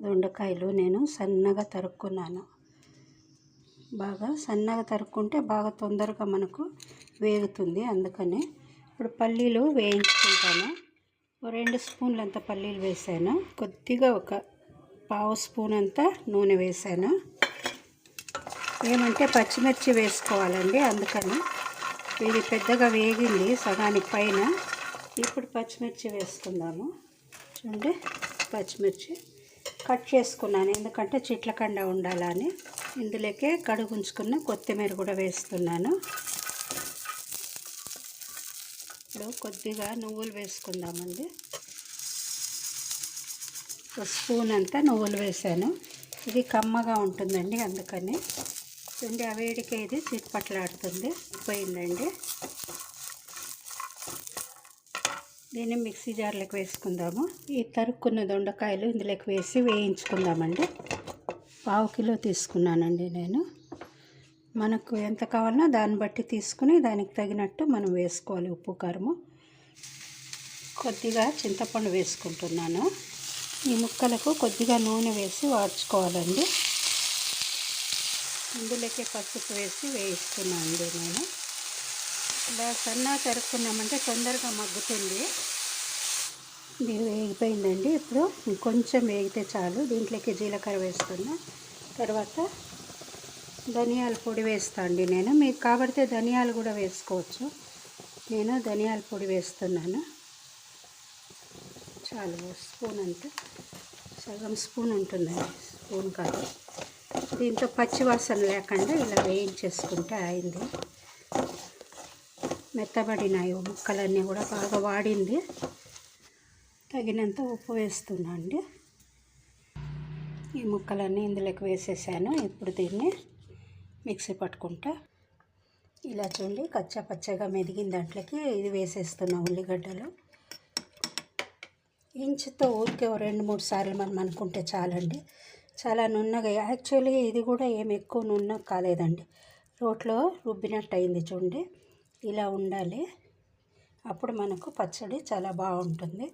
దొండకాయలు నేను సన్నగా తరుక్కున్నాను. బాగా సన్నగా తరుక్కుంటే బాగా తొందరగా మనకు వేగుతుంది. అందుకని ఇప్పుడు పల్లీలు వేయించుకుంటాను. రెండు స్పూన్లు అంత పల్లీలు వేసాను. కొద్దిగా ఒక పావు స్పూన్ అంతా నూనె వేసాను. ఏమంటే పచ్చిమిర్చి వేసుకోవాలండి అందుకని ఇది పెద్దగా వేగింది సగానికి పైన. ఇప్పుడు పచ్చిమిర్చి వేసుకుందాము. చూడండి పచ్చిమిర్చి కట్ చేసుకున్నాను. ఎందుకంటే చిట్లకండ ఉండాలని. ఇందులోకే కడుగు ఉంచుకున్న కొత్తిమీర కూడా వేస్తున్నాను. ఇప్పుడు కొద్దిగా నువ్వులు వేసుకుందామండి. ఒక స్పూన్ అంతా నువ్వులు వేసాను. ఇది కమ్మగా ఉంటుందండి అందుకని. చూడండి ఆ వేడికి ఇది చిట్పట్లాడుతుంది. పోయిందండి. దీన్ని మిక్సీ జార్లోకి వేసుకుందాము. ఈ తరుక్కున్న దొండకాయలు ఇందులోకి వేసి వేయించుకుందామండి. పావు కిలో తీసుకున్నానండి నేను. మనకు ఎంత కావాలన్నా దాన్ని బట్టి తీసుకుని దానికి తగినట్టు మనం వేసుకోవాలి ఉప్పు కారము. కొద్దిగా చింతపండు వేసుకుంటున్నాను. ఈ ముక్కలకు కొద్దిగా నూనె వేసి వాడ్చుకోవాలండి ఇందులోకి పసుపు వేసి వేయిస్తున్నాను నేను. ఇలా సన్నా తరుక్కున్నామంటే తొందరగా మగ్గుతుంది. దీని వేగిపోయిందండి. ఇప్పుడు కొంచెం వేగితే చాలు. దీంట్లోకి జీలకర్ర వేస్తున్నా. తర్వాత ధనియాల పొడి వేస్తా అండి నేను. మీకు కాబడితే ధనియాలు కూడా వేసుకోవచ్చు. నేను ధనియాల పొడి వేస్తున్నాను. చాలు స్పూన్ అంతా సగం స్పూన్ ఉంటుందండి స్పూన్ కాదు. దీంతో పచ్చివాసన లేకుండా ఇలా వేయించేసుకుంటే అయింది. మెత్తబడినాయి ముక్కలన్నీ కూడా బాగా వాడింది. తగినంత ఉప్పు వేస్తున్నా అండి. ఈ ముక్కలన్నీ ఇందులోకి వేసేసాను. ఇప్పుడు దీన్ని మిక్సీ పట్టుకుంటా. ఇలా చూడండి కచ్చా పచ్చగా మెదిగిన దాంట్లోకి ఇది వేసేస్తున్నా ఉల్లిగడ్డలు. ఇంచుతో ఊరికే రెండు మూడు సార్లు మనం అనుకుంటే చాలండి. చాలా నున్నగా యాక్చువల్లీ ఇది కూడా ఏమి ఎక్కువ నున్న కాలేదండి. రోట్లో రుబ్బినట్టు అయింది చూడండి. ఇలా ఉండాలి. అప్పుడు మనకు పచ్చడి చాలా బాగుంటుంది.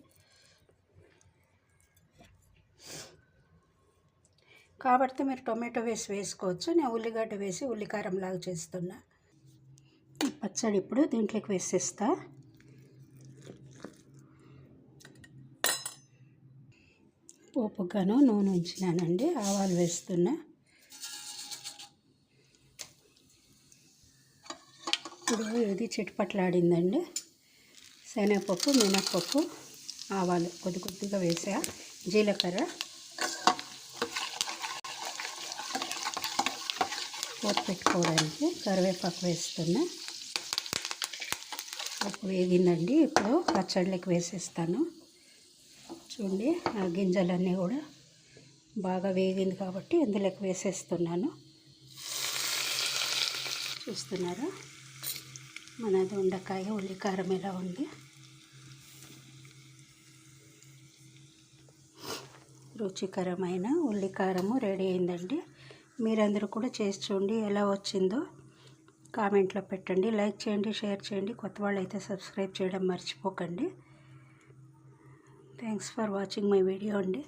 కాబట్టి మీరు టొమాటో వేసి వేసుకోవచ్చు. నేను ఉల్లిగడ్డ వేసి ఉల్లికారం లాగా చేస్తున్నా పచ్చడి ఇప్పుడు దీంట్లోకి వేసేస్తా. పోపుగాను నూనె ఉంచినానండి. ఆవాలు వేస్తున్నా. ఇప్పుడు ఇది చిట్పట్లాడిందండి? శనగపప్పు మినప్పప్పు ఆవాలు కొద్ది కొద్దిగా వేసా. జీలకర్ర. పోపు పెట్టుకోవడానికి కరివేపాకు వేస్తున్నా. పప్పు వేగిందండి. ఇప్పుడు పచ్చళ్ళకి వేసేస్తాను. చూడండి ఆ గింజలన్నీ కూడా బాగా వేగింది కాబట్టి ఇందులోకి వేసేస్తున్నాను. చూస్తున్నారా? మన దొండకాయ ఉల్లికారం ఎలా ఉంది? రుచికరమైన ఉల్లికారము రెడీ అయిందండి. మీరందరూ కూడా చేసి చూడండి ఎలా వచ్చిందో. కామెంట్లో పెట్టండి లైక్ చేయండి షేర్ చేయండి. కొత్త వాళ్ళు అయితే సబ్స్క్రైబ్ చేయడం మర్చిపోకండి. Thanks for watching my video అండి.